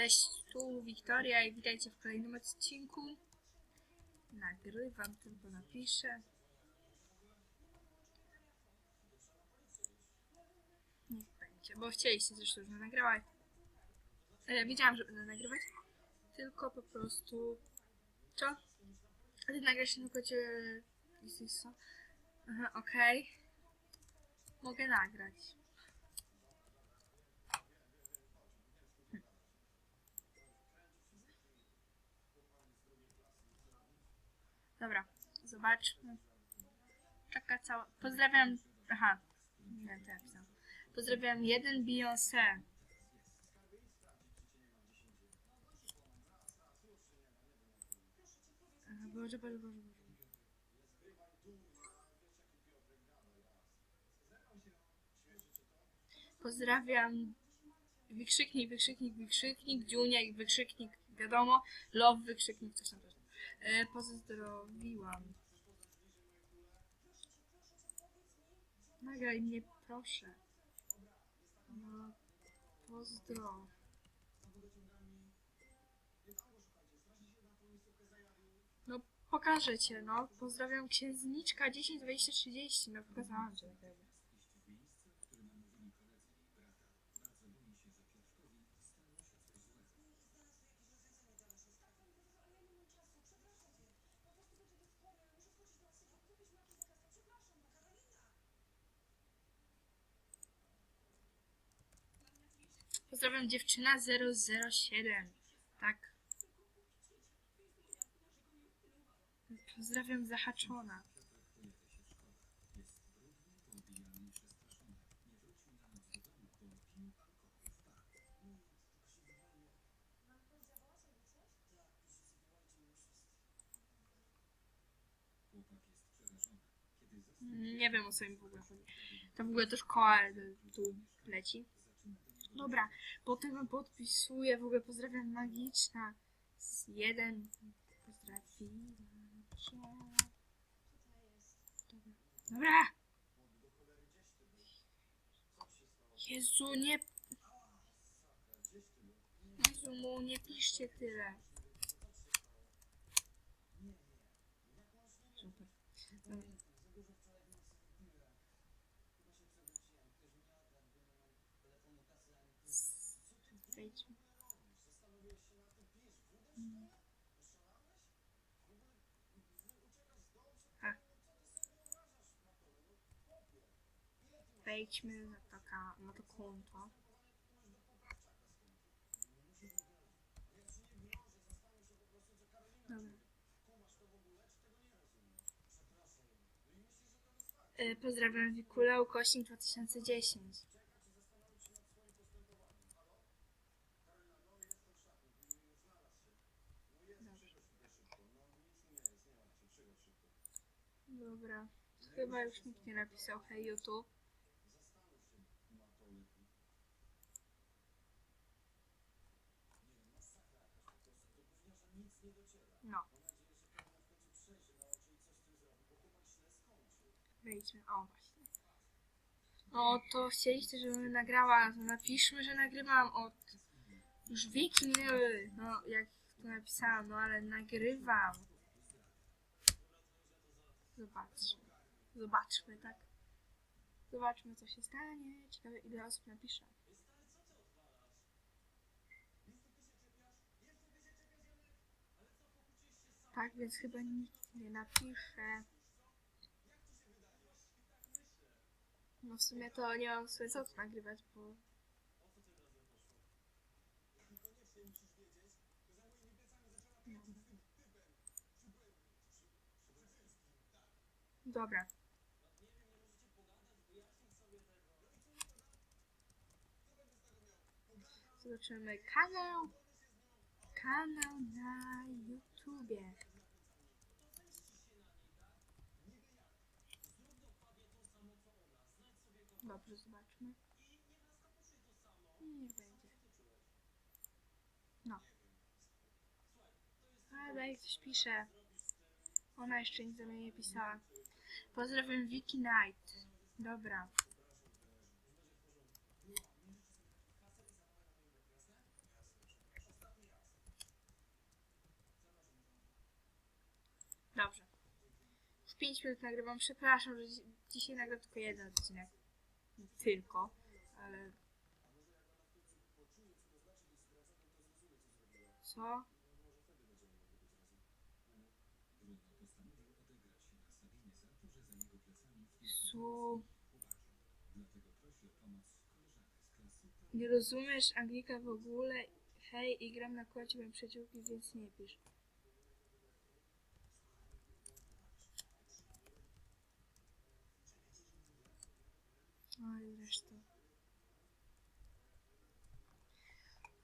Cześć, tu Wiktoria i witajcie w kolejnym odcinku. Nagrywam, tylko napiszę. Niech będzie, bo chcieliście zresztą, że nagrałać. E, wiedziałam, że będę nagrywać, tylko po prostu... Co? A ty nagrasz na kocie... co? Aha, okej. Mogę nagrać. Dobra, zobaczmy. Taka cała. Pozdrawiam. Aha, nie, to ja. Pozdrawiam jeden Beyoncé. Boże, Boże, Boże. Pozdrawiam wykrzyknik, wykrzyknik, wykrzyknik, dziunia i wykrzyknik, wiadomo, love, wykrzyknik, coś tam też. E, pozdrowiłam. Nagraj mnie, proszę. No, pozdro. No, pokażę cię, no. Pozdrawiam księżniczka 10, 20, 30. No, pokazałam cię. Pozdrawiam dziewczyna 007. Tak. Pozdrawiam zahaczona. Nie wiem o co im w ogóle chodzi. To w ogóle to szkoła tu leci. Dobra, potem podpisuję, w ogóle pozdrawiam magiczna. Z jeden. Pozdrawiam. Dobra. Dobra! Jezu, nie... Jezu, mu nie piszcie tyle. Super. Dobra. Wejdźmy. Na, taka, na to konto. Dobra. E, Pozdrawiam Wikula Ukośnik 2010. Dobra. Chyba już nikt nie napisał hej YouTube. No. Wejdźmy. O, właśnie. No to chcieliście, żebym nagrała, to napiszmy, że nagrywam od... Już wieki no jak to napisałam, no ale nagrywam. Zobaczmy. Zobaczmy, tak. Zobaczmy, co się stanie. Ciekawe, ile osób napisze. Tak, więc chyba nikt nie napisze. No w sumie to nie mam sobie co tu nagrywać, bo... Dobra. Zobaczymy kanał. Kanał na YouTubie. Dobrze, zobaczmy. Niech będzie. No. A, daj, coś pisze. Ona jeszcze nic do mnie nie pisała. Pozdrawiam Vicky Knight. Dobra. Dobrze. Już 5 minut nagrywam. Przepraszam, że dzisiaj nagram tylko jeden odcinek. Tylko, ale... Co? Nie rozumiesz Anglika w ogóle? Hej, i gram na kocie, mam przyjaciółki, więc nie pisz. Oj, zresztą.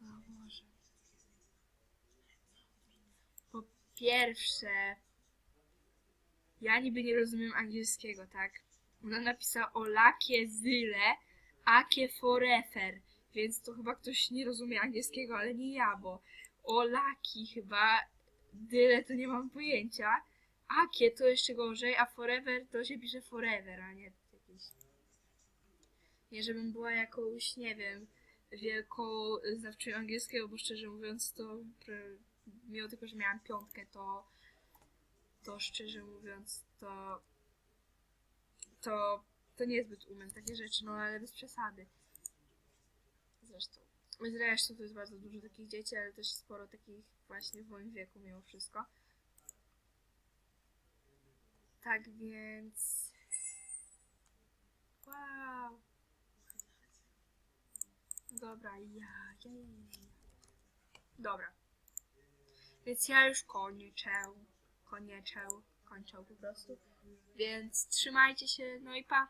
O Boże. Po pierwsze, ja niby nie rozumiem angielskiego, tak? Ona napisała o lakie zyle, akie forever, więc to chyba ktoś nie rozumie angielskiego, ale nie ja, bo o laki chyba, dyle to nie mam pojęcia, akie to jeszcze gorzej, a forever to się pisze forever, a nie jakieś... Nie, żebym była jakąś, nie wiem, wielką znawczynią angielskiego, bo szczerze mówiąc to, mimo tego, że miałam piątkę, to to szczerze mówiąc, to to, to niezbyt umiem takie rzeczy, no ale bez przesady. Zresztą. Zresztą to jest bardzo dużo takich dzieci, ale też sporo takich właśnie w moim wieku mimo wszystko. Tak więc... Wow. Dobra, ja, ja, ja, ja. Dobra. Więc ja już kończę. Kończę. Kończę po prostu. Więc trzymajcie się, no i pa.